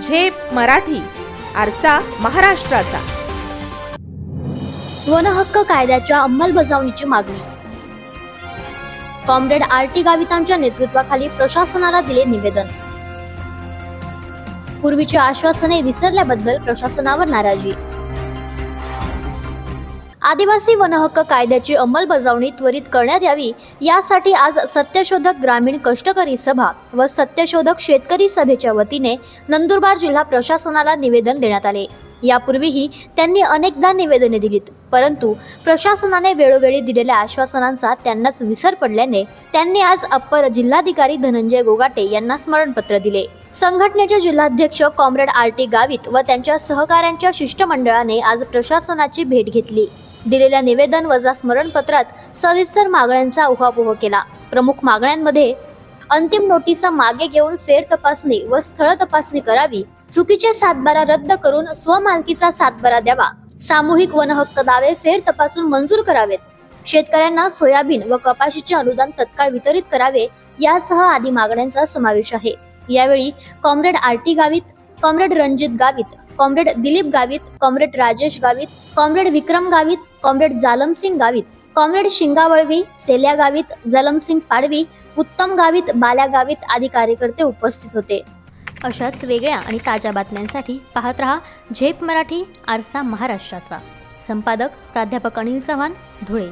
झेप मराठी आरसा महाराष्ट्राचा. वनहक्क कायद्याच्या अंमलबजावणीची मागणी. कॉम्रेड आर टी गावितांच्या नेतृत्वाखाली प्रशासनाला दिले निवेदन. पूर्वीची आश्वासने विसरल्याबद्दल प्रशासनावर नाराजी. आदिवासी वनहक्क कायद्याची अंमलबजावणी त्वरित करण्यात यावी. यासाठी आज सत्यशोधक ग्रामीण कष्टकरी सभा व सत्यशोधक शेतकरी सभेच्या वतीने नंदुरबार जिल्हा प्रशासनाला निवेदन देण्यात आले. यापूर्वीही त्यांनी अनेकदा निवेदने दिलीत परंतु प्रशासनाने वेळोवेळी दिलेल्या आश्वासनांचा त्यांनाच विसर पडल्याने त्यांनी आज अप्पर जिल्हाधिकारी धनंजय गोगाटे यांना स्मरणपत्र दिले. संघटनेचे जिल्हाध्यक्ष कॉम्रेड आर टी गावित व त्यांच्या सहकाऱ्यांच्या शिष्टमंडळाने आज प्रशासनाची भेट घेतली. दिलेल्या निवेदन वजा स्मरणपत्रात सविस्तर मागण्यांचा उहापोह केला. प्रमुख मागण्यांमध्ये अंतिम नोटिसा मागे घेऊन फेर तपासणी व स्थळ तपासणी करावी चुकीचे सातबारा रद्द करून स्वमालकीचा सातबारा द्यावा सामूहिक वनहक्क दावे फेर तपासून मंजूर करावेत शेतकऱ्यांना सोयाबीन व कपाशीचे अनुदान तत्काळ वितरित करावे यासह आदी मागण्यांचा समावेश आहे. यावेळी comrade R T Gavit comrade Ranjit Gavit comrade Dilip Gavit comrade Rajesh Gavit comrade Vikram Gavit comrade Jalamsing Gavit comrade Shingavalvi Selya Gavit Jalamsing Padvi Uttam Gavit Balya Gavit आदी कार्यकर्ते उपस्थित होते. अशाच वेगळ्या आणि ताज्या बातम्यांसाठी पाहत रहा झेप मराठी आरसा महाराष्ट्राचा. संपादक प्राध्यापक अनिल चव्हाण धुळे.